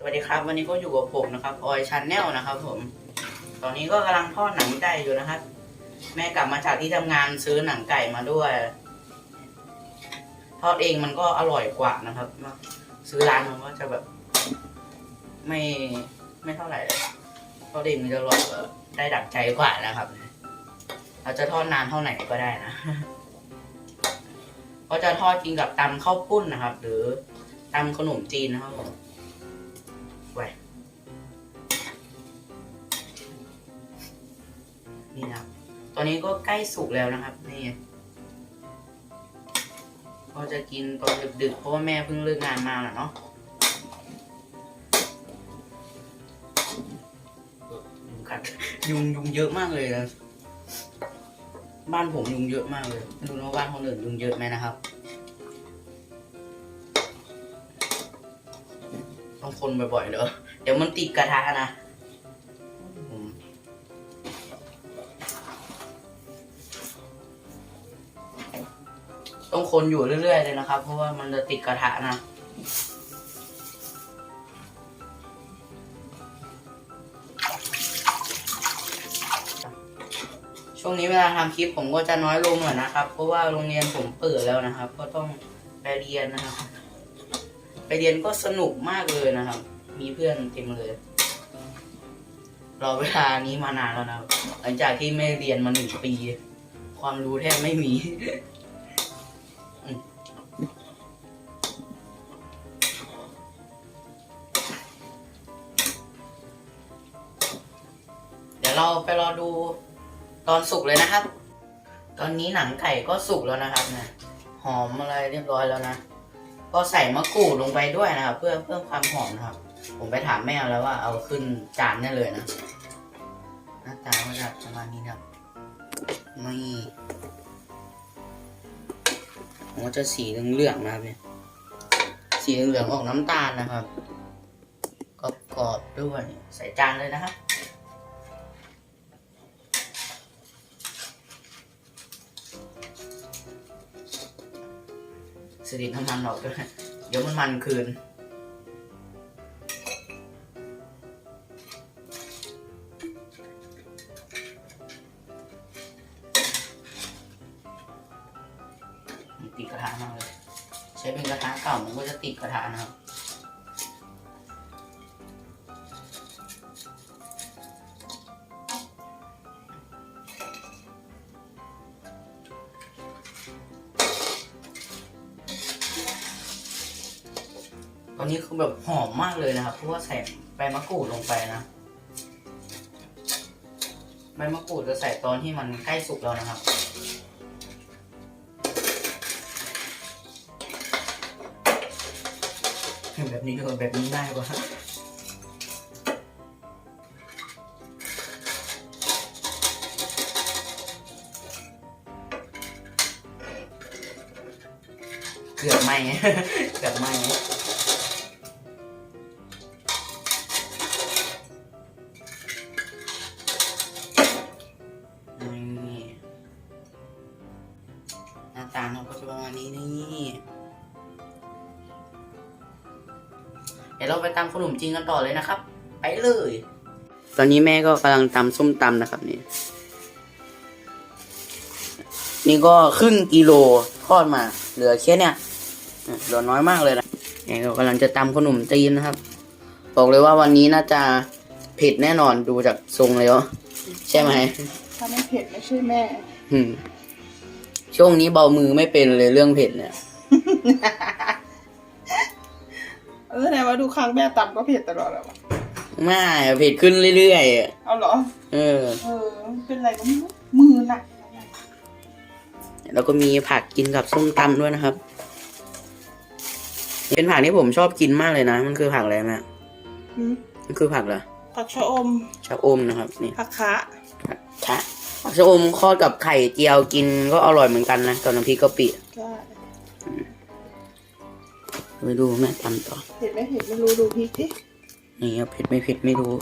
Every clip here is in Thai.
สวัสดีครับ วันนี้ก็อยู่กับผมนะครับออยชันแนลนะครับ ผม ตอนนี้ก็กำลังทอดหนังไก่อยู่นะครับ แม่กลับมาจากที่ทำงานซื้อหนังไก่มาด้วยทอดเองมันก็อร่อยกว่านะครับ ซื้อร้านมันก็จะแบบ ไม่ไม่เท่าไหร่ทอดเองมันจะอร่อยกได้ดักใจกว่านะครับ เราจะทอดนานเท่าไหร่ก็ได้นะก็จะทอดกินกับตำข้าวปุ้นนะครับ หรือตำขนมจีนนะครับผม ไว้ นี่นะครับ ตอนนี้ก็ใกล้สุกแล้วนะครับ นี่ก็จะกินตอนดึกๆเพราะว่าแม่เพิ่งเลิกงานมาแหละเนาะยุงกัดยุงยุงเยอะมากเลยนะ บ้านผมยุงเยอะมากเลยไม่รู้ว่าบ้านคนอื่นยุงเยอะไหมนะครับ คนบ่อยๆเด้อเดี๋ยวมันติดกระทะนะต้องคนอยู่เรื่อยๆเลยนะครับ เพราะว่ามันจะติดกระทะนะช่วงนี้เวลาทำคลิปผมก็จะน้อยลงหน่อยนะครับ เพราะว่าโรงเรียนผมเปิดแล้วนะครับ ก็ต้องไปเรียนนะครับ ไปเรียนก็สนุกมากเลยนะครับ มีเพื่อนเต็มเลยรอเวลานี้มานานแล้วนะครับหลังจากที่ไม่เรียนมาหนึ่งปี ความรู้แทบไม่มีเดี๋ยวเราไปรอดูตอนสุกเลยนะครับ ตอนนี้หนังไก่ก็สุกแล้วนะครับเนี่ยหอมอะไรเรียบร้อยแล้วนะ ก็ใส่มะกรูดลงไปด้วยนะครับ เพื่อเพิ่มความหอมนะครับ ผมไปถามแม่แล้วว่าเอาขึ้นจานได้เลยนะ หน้าตาก็จะประมาณนี้นะครับนี่ผมก็จะสีเหลืองๆนะครับเนี่ยสีเหลืองๆออกน้ำตาลนะครับกรอบๆด้วยใส่จานเลยนะครับ สนิทน้ำมันออกด้วยเดี๋ยวมันมันคืนติดกระทะมากเลย ใช้เป็นกระทะเก่ามันก็จะติดกระทะนะครับ ครับเพราะว่าใส่ใบมะกรูดลงไปนะใบมะกรูดจะใส่ตอนที่มันใกล้สุกแล้วนะครับ แบบนี้ก็แบบนี้ได้กว่าเกือบไหมเกือบไหม เดี๋ยวเราไปตำขนมจีนกันต่อเลยนะครับ ไปเลย ตอนนี้แม่ก็กำลังตำส้มตำนะครับนี่ นี่ก็ครึ่งกิโลทอดมา เหลือแค่เนี้ยเหลือน้อยมากเลยนะนี่ก็กำลังจะตำขนมจีนนะครับ บอกเลยว่าวันนี้น่าจะเผ็ดแน่นอนดูจากทรงแล้วใช่ไหมถ้าไม่เผ็ดไม่ใช่แม่อืมช่วงนี้เบามือไม่เป็นเลยเรื่องเผ็ดเนี่ยเออไหนว่าดูครั้งแม่ตำก็เผ็ดตลอดแล้ววะไม่เผ็ดขึ้นเรื่อยๆอะเอาเหรอเออ เออ เป็นไรก็ไม่รู้มือหนักแล้วก็มีผักกินกับส้มตำด้วยนะครับ เป็นผักที่ผมชอบกินมากเลยนะ มันคือผักอะไรแม่อืมมันคือผักเหรอผักชะอม ชะอมนะครับ นี่ผักคะชะผักชะอมทอดกับไข่เจียวกินก็อร่อยเหมือนกันนะกับน้ำพริกกะปิ ก็ ไปดูแม่ตำต่อเผ็ดไหมเผ็ดไม่รู้ดูพริกดินี่ครัเผ็ดไม่เผ็ดไม่รู้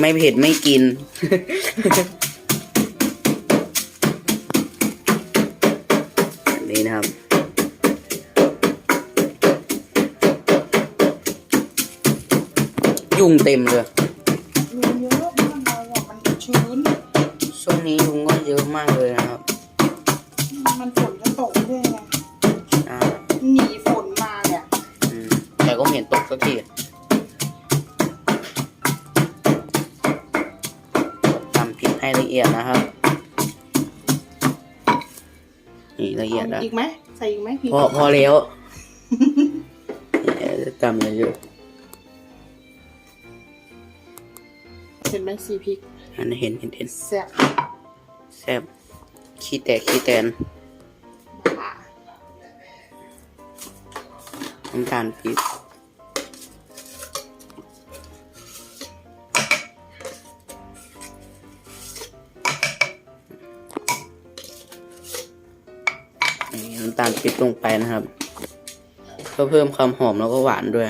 ไม่เผ็ดไม่กิน นี่นะครับยุงเต็มเลยยุงเยอะมากเลยมันชื้นช่วงนี้ยุงก็เยอะมากเลยนะ มันฝนจะตกด้วยไงอ่าหนีฝนมาเนี่ยอืมแต่ก็ไม่เห็นตกสักทีทำพริกให้ละเอียดนะครับ นี่ละเอียดเอาแล้วอีกไหมใส่อีกไหมพี่พอพอแล้วเนี่ยจะจำอะไรเยอะเห็นไหมสีพริกอันนี้เห็นเห็นเห็นแซ่บ แซ่บขี้แตกขี้แตน น้ำตาลปี๊บนี่น้ำตาลปี๊บลงไปนะครับเพื่อเพิ่มความหอมแล้วก็หวานด้วย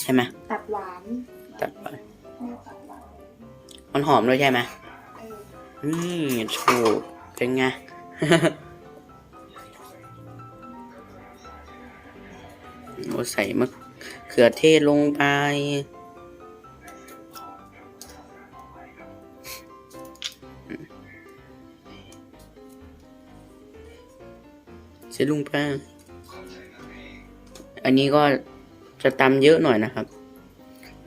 ใช่ไหมตัดหวานตัดไปไม่ตัดหวานมันหอมด้วยใช่ไหมเออนี่ถูกเป็นไง โอ้ใส่มะเขือเทศลงไปใส่ลงไป อันนี้ก็จะตำเยอะหน่อยนะครับ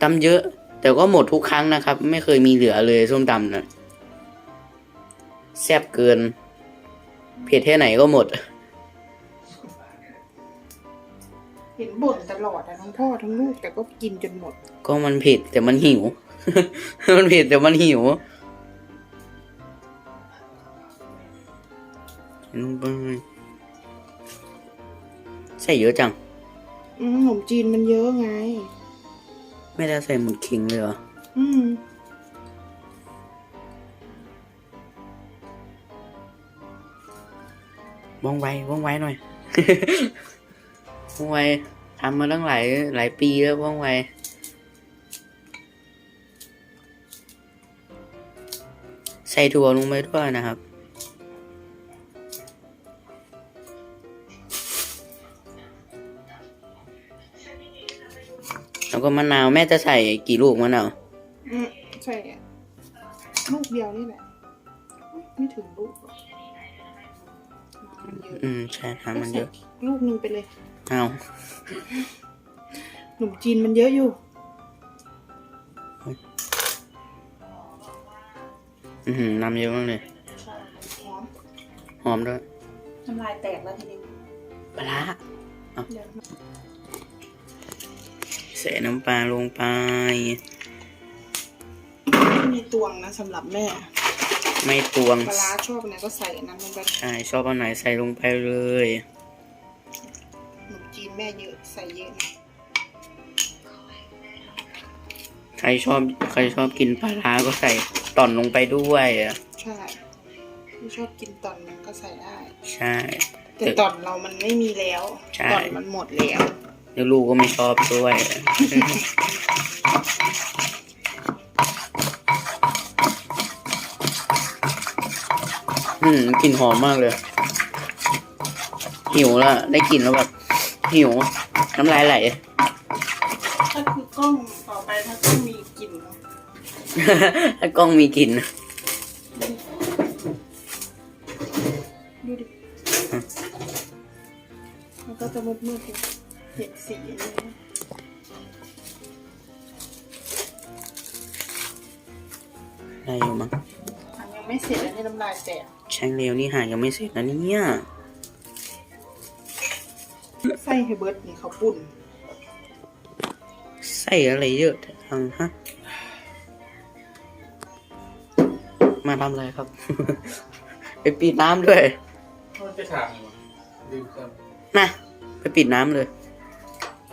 ตำเยอะ แต่ก็หมดทุกครั้งนะครับ ไม่เคยมีเหลือเลยส้มตำนะแซ่บเกิน เผ็ดแค่ไหนก็หมด ทั้งพ่อทั้งลูกแต่ก็กินจนหมด ก็มันเผ็ดแต่มันหิว มันเผ็ดแต่มันหิวลงไปใส่เยอะจัง อืมขนมจีนมันเยอะไง ไม่ได้ใส่หมดคิงเลยเหรอ อืมว่องไวว่องไวหน่อย ว่องไว ทำมาตั้งหลายหลายปีแล้วว่องไวใส่ถั่วลงไปด้วยนะครับ แล้วก็มะนาวแม่จะใส่กี่ลูกมะนาวอืมใช่อะลูกเดียวนี่แหละอุ๊ยไม่ถึงลูกหรอกน้ำมันเยอะอืมใช่น้ำมันเยอะก็ใส่ลูกหนึงไปเลย เอาขนมจีนมันเยอะอยู่ อือหือน้ำเยอะมากเลยใช่หอมหอมด้วยน้ำลายแตกแล้วทีนี้ปลาร้าเดี๋ยวใส่น้ำปลาลงไป ไม่มีตวงนะสำหรับแม่ ไม่ตวง ปลาร้าชอบอันไหนก็ใส่อันนั้นลงไป ใช่ชอบอันไหนใส่ลงไปเลยขนมจีน แม่เยอะใส่เยอะนะใครชอบใครชอบกินปลาร้าก็ใส่ต่อนลงไปด้วยอะใช่ที่ชอบกินตอนมันก็ใส่ได้ ใช่ แต่ตอนเรามันไม่มีแล้วใช่ ตอนมันหมดแล้วเดี๋ยวลูกก็ไม่ชอบด้วยอืมกลิ่นหอมมากเลยหิวแล้วได้กลิ่นแล้วแบบ หิว น้ำลายไหล ถ้าคือกล้องต่อไปถ้ากล้องมีกลิ่นเนาะถ้ากล้องมีกลิ่นดูดิมันก็จะมืดมืดๆอยู่เห็นสีเลยนะได้อยู่มั้งอันยังไม่เสร็จอันนี้น้ำลายแตก แช่งเร็วนี่หายังไม่เสร็จนะเนี่ยไส้เฮเบิร์ตนี่เขาปุ่น ใส่อะไรเยอะจังฮะ มาทำอะไรครับ ไปปิดน้ำด้วย มันไปถามอยู่ลืมครับนะไปปิดน้ำเลย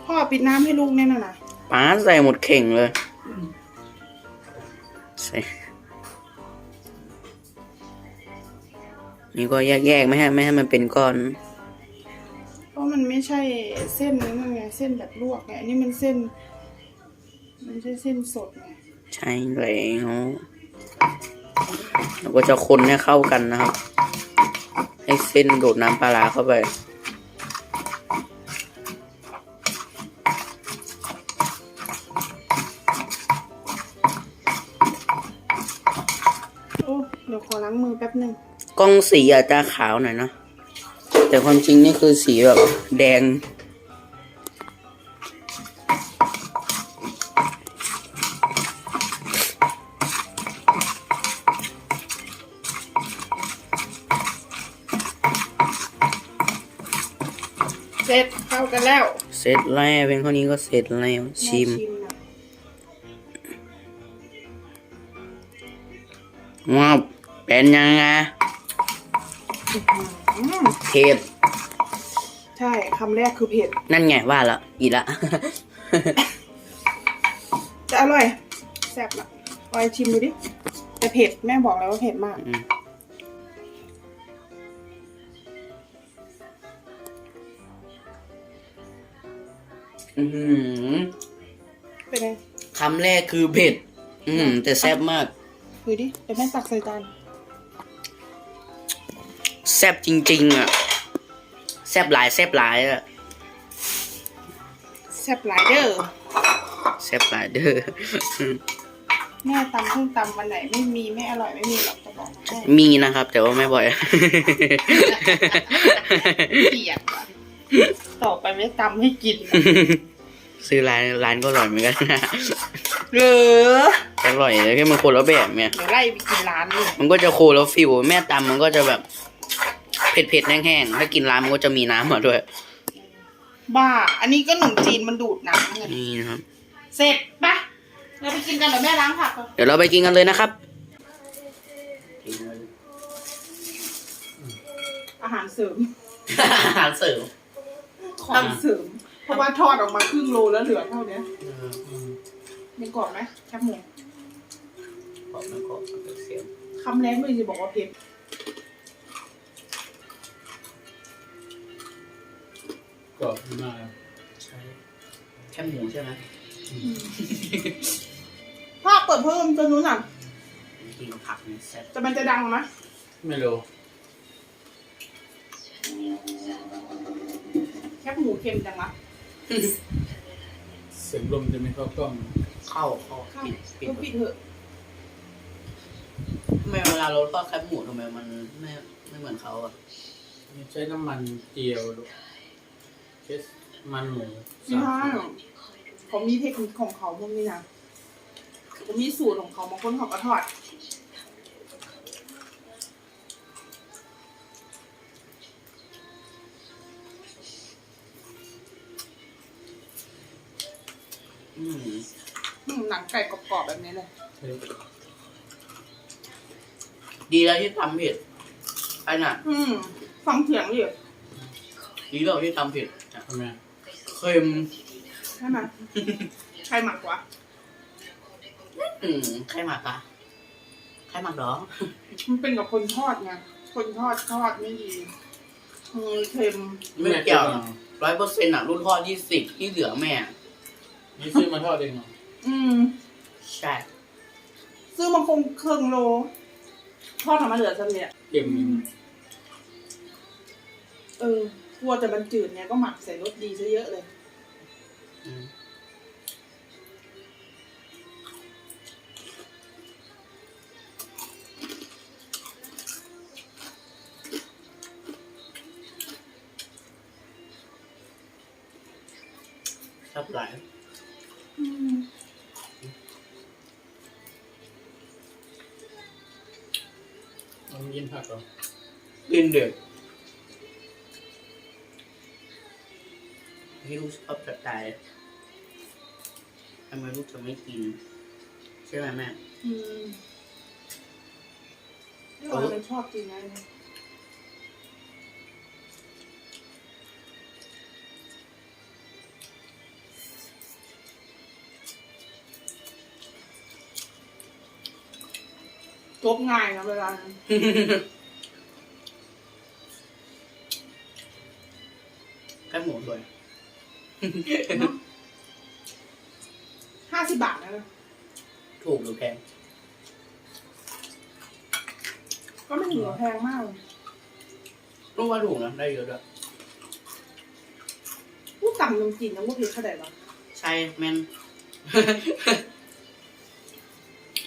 พ่อปิดน้ำให้ลูกแน่นอนนะป้าใส่หมดเข่งเลย ใส่นี่ก็แยกๆไม่ให้ไม่ให้มันเป็นก้อนเพราะมัน ไม่ใช่เส้นนี้มันไงเส้นแบบลวกไงอันนี้มันเส้น มันใช่เส้นสดไงใช่แล้วเราก็จะคนให้เข้ากันนะครับ ให้เส้นโดดน้ำปลาร้าเข้าไปโอ้เดี๋ยวขอล้างมือแป๊บหนึ่งกล้องสีอาจจะขาวหน่อยนะ แต่ความจริงนี่คือสีแบบแดง เสร็จเข้ากันแล้วเสร็จแล้วเพียงเท่านี้ก็เสร็จแล้วชิมน่าชิมนะว้าวเป็นยังไงอืม เผ็ดใช่คำแรกคือเผ็ด นั่นไงว่าละอีกละ จะอร่อยแซ่บละออยชิมดูดิแต่เผ็ดแม่บอกแล้วว่าเผ็ดมาก อืม อื้อหือเป็นไงคำแรกคือเผ็ด อืม แต่แซ่บมาก ดูดิเดี๋ยวแม่ตักใส่จาน แซ่บจริง ๆ อะ แซ่บหลายแซ่บหลายอะ แซ่บหลายเด้อแซ่บหลายเด้อ แม่ตำเพิ่งตำวันไหนไม่มีไม่อร่อยไม่มีหรอกจะบอกให้มีนะครับ แต่ว่าไม่บ่อย เกลียดว่ะต่อไปไม่ตำให้กินนะซื้อร้านร้านก็อร่อยเหมือนกันนะเหรออร่อยแต่แค่มันคนละแบบเนี่ยเดี๋ยวไล่ไปกินร้านเลยมันก็จะโคแล้วฟิวแม่ตำมันก็จะแบบ เผ็ดๆแห้งๆถ้ากินร้านมันก็จะมีน้ำมาด้วย บ้า อันนี้ก็ขนมจีนมันดูดน้ำไงนี่นะครับ เสร็จปะเราไปกินกันเดี๋ยวแม่ล้างผักก่อนเดี๋ยวเราไปกินกันเลยนะครับ อาหารเสริมอาหารเสริมของเสริม เพราะว่าทอดออกมาครึ่งโลแล้วเหลือเท่าเนี้ยอืมยังกรอบไหมแคบหมูบอกไม่กรอบเสียงคำแรกเลยจะบอกว่าเผ็ด กรอบมากใช่แค่หมูใช่ไหมถ้าเปิดเพิ่มตัวนู้นอะกินกับผักเนี่ยแซ่บแต่มันจะดังไหมไม่รู้แคบหมูเค็มจังวะเสียงลมจะไม่เข้ากล้องเข้าเข้าข้าวปิดปิดก็ปิดเถอะทำไมเวลาเราทอดแคบหมูทำไมมันไม่ไม่เหมือนเขาอะไม่ใช้น้ำมันเจียวลูก ใช้มันหมูไม่ใช่เขามีเทคนิคของเขาพวกนี้นะเขามีสูตรของเขาบางคนเขาก็ทอด อืมอืมหนังไก่กรอบๆแบบนี้เลยใช้ดีแล้วที่ทำผิดไอ้น่ะ อืมฟังเสียงดิดีแล้วที่ทำผิดทำไมเค็มใช่ไหมใครหมักวะอืมใครหมักอะใครหมักเหรอมันเป็นกับคนทอดไงคนทอดทอดไม่ดีมือเค็มไม่เกี่ยวร้อยเปอร์เซ็นต์อะรุ่นทอดยี่สิบที่เหลือแม่นี่ซื้อมาทอดเองเหรออืมใช่ซื้อมาคงเครื่องโลทอดทำมาเหลือซะเลยอะเก็บเงินเออ กลัวแต่มันจืดไงก็หมักใส่รสดีซะเยอะเลย อืมชอบหลายอืมเอามากินผักเหรอกินเด็ก ให้ลูกชอบจัดใจทำไมลูกจะไม่กิน ใช่ไหมแม่ อืมนี่ว่ามันชอบจริงนะเนี่ยจบง่ายนะเวลานั้นแค่หมูสวย ห้าสิบบาทนะถูกหรือแพงก็ไม่ถือว่าแพงมากเลยรู้ว่าถูกนะได้เยอะด้วยพูดต่ำนมจีนยังพูดผิดเท่าไหร่หรอใช่แม่น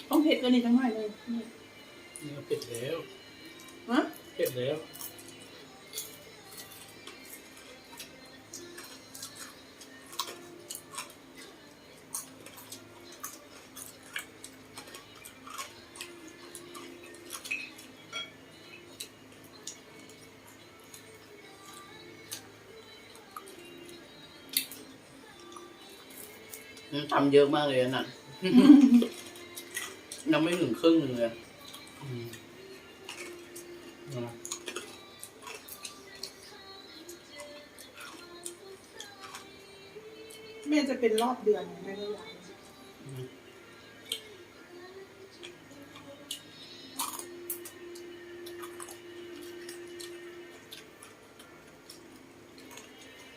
ต้องเผ็ดกว่านี้จังหน่อยเลยนี่นี่ก็เผ็ดแล้วฮะเผ็ดแล้ว มันทำเยอะมากเลยนะยังไม่ถึงครึ่งหนึงเลยอืมนะแม่จะเป็นรอบเดือนแม่ก็อยากอืม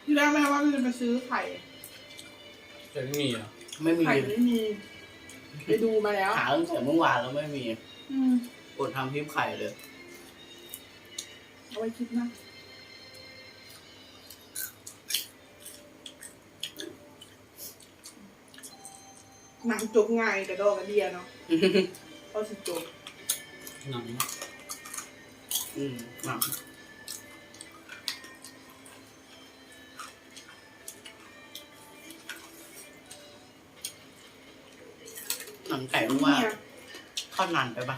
ที่แรกแม่ว่าจะไปซื้อไข่ จะไม่มีเหรอะไม่มีไข่ไม่มี ไปดูมาแล้ว หาตั้งแต่เมื่อวานแล้วไม่มีอืมอดทำพริบไข่เลยเอาไว้คิดนะหนังจบง่ายแต่ดอกกระเดียเนาะเอาสิจบหนังอืมหนัง หนังไก่มันว่าเนี่ยทอดนานไปปะ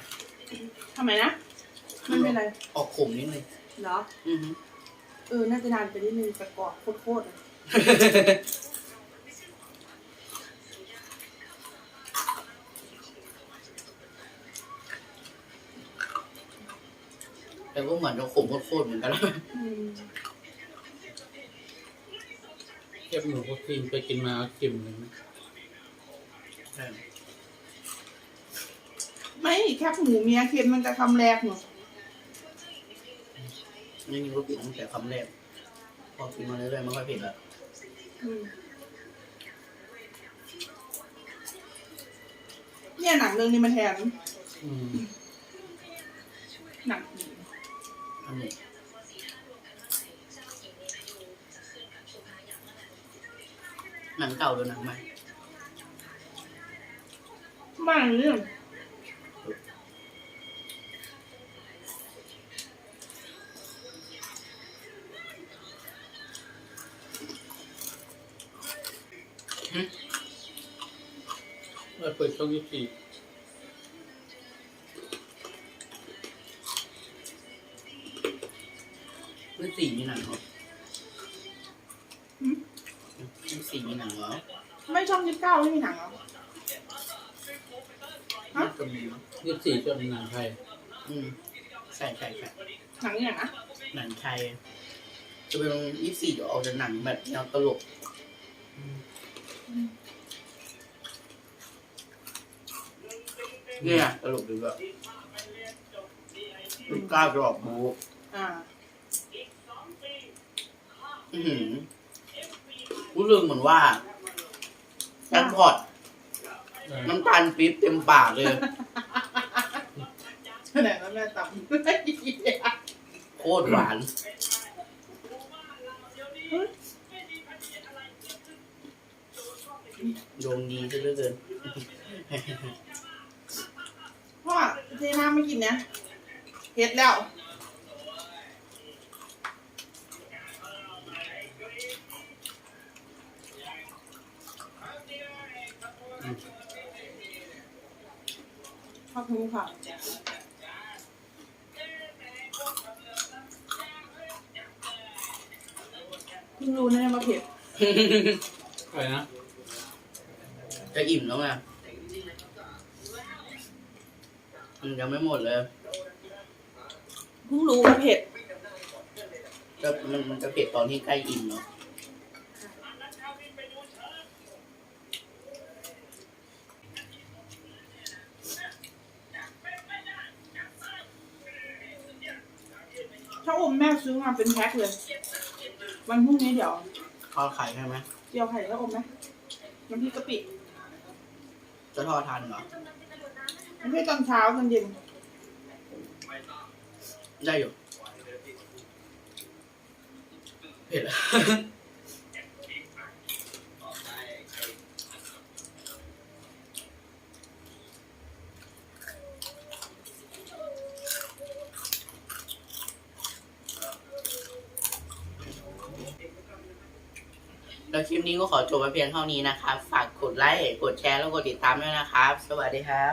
ทำไมนะไม่เป็นไรออกขมนิดนึงเหรอ อือฮึเออ น่าจะนานไปนิดนึงแต่กรอบโคตรๆอะแต่ก็เหมือนจะขมโคตรๆเหมือนกันนะอืมเทียบหนูก็กินไปกินมาจิ้มเลยนะไม่ แคบหมูเมียเค็มมันจะคำแรกหนูนี่นี่ก็กินตั้งแต่คำแรกพอกินมาเรื่อยๆมันค่อยเผ็ดแล้วอืมเนี่ยหนังเรื่องนี้มันแทนอืมหนังผีอันนี้หนังเก่าหรือหนังใหม่บ้านเรื่อง ปิดช่องยี่สิบสี่รุ่นสี่มีหนังเหรอหืมรุ่นสี่มีหนังเหรอไม่ช่องยี่สิบเก้าไม่มีหนังเหรอฮะน่าจะมีมั้งยี่สิบสี่จะเป็นหนังไทยอืมใช่ใช่ใช่หนังอย่างนะหนังไทยจะเป็นยี่สี่จะออกจากหนังแบบแนวตลก เนี่ยตลกดีแบบลูกก้าวจะออกบูอ่าอือหือรู้เรื่องเหมือนว่าแอปพอร์ตเออน้ำตาลปี๊บเต็มปากเลยแสดงว่าแม่ต่ำโคตรหวานโยงดีซะเหลือเกิน พ่อเทน้ำไม่กินนะเผ็ดแล้วขอบคุณค่ะเพิ่งรู้นะเนี่ยมาเผ็ด อะไรนะ จะอิ่มแล้วไง มันยังไม่หมดเลยเพิ่งรู้ว่าเผ็ดจะมันมันจะเผ็ดตอนที่ใกล้อิ่มเนาะถ้าอมแม่ซื้อมาเป็นแพ็คเลย วันพรุ่งนี้เดี๋ยวทอดไข่ใช่ไหมเจียวไข่แล้วอมไหมน้ำพริกกะปิจะทอดทันเหรอ ไม่ใช่ตอนเช้าตอนเย็นได้อยู่เผ็ดอะ แล้วคลิป นี้ก็ขอจบไปเพียงเท่านี้นะครับ ฝากกดไลค์ กดแชร์ แล้วกดติดตามด้วยนะครับ สวัสดีครับ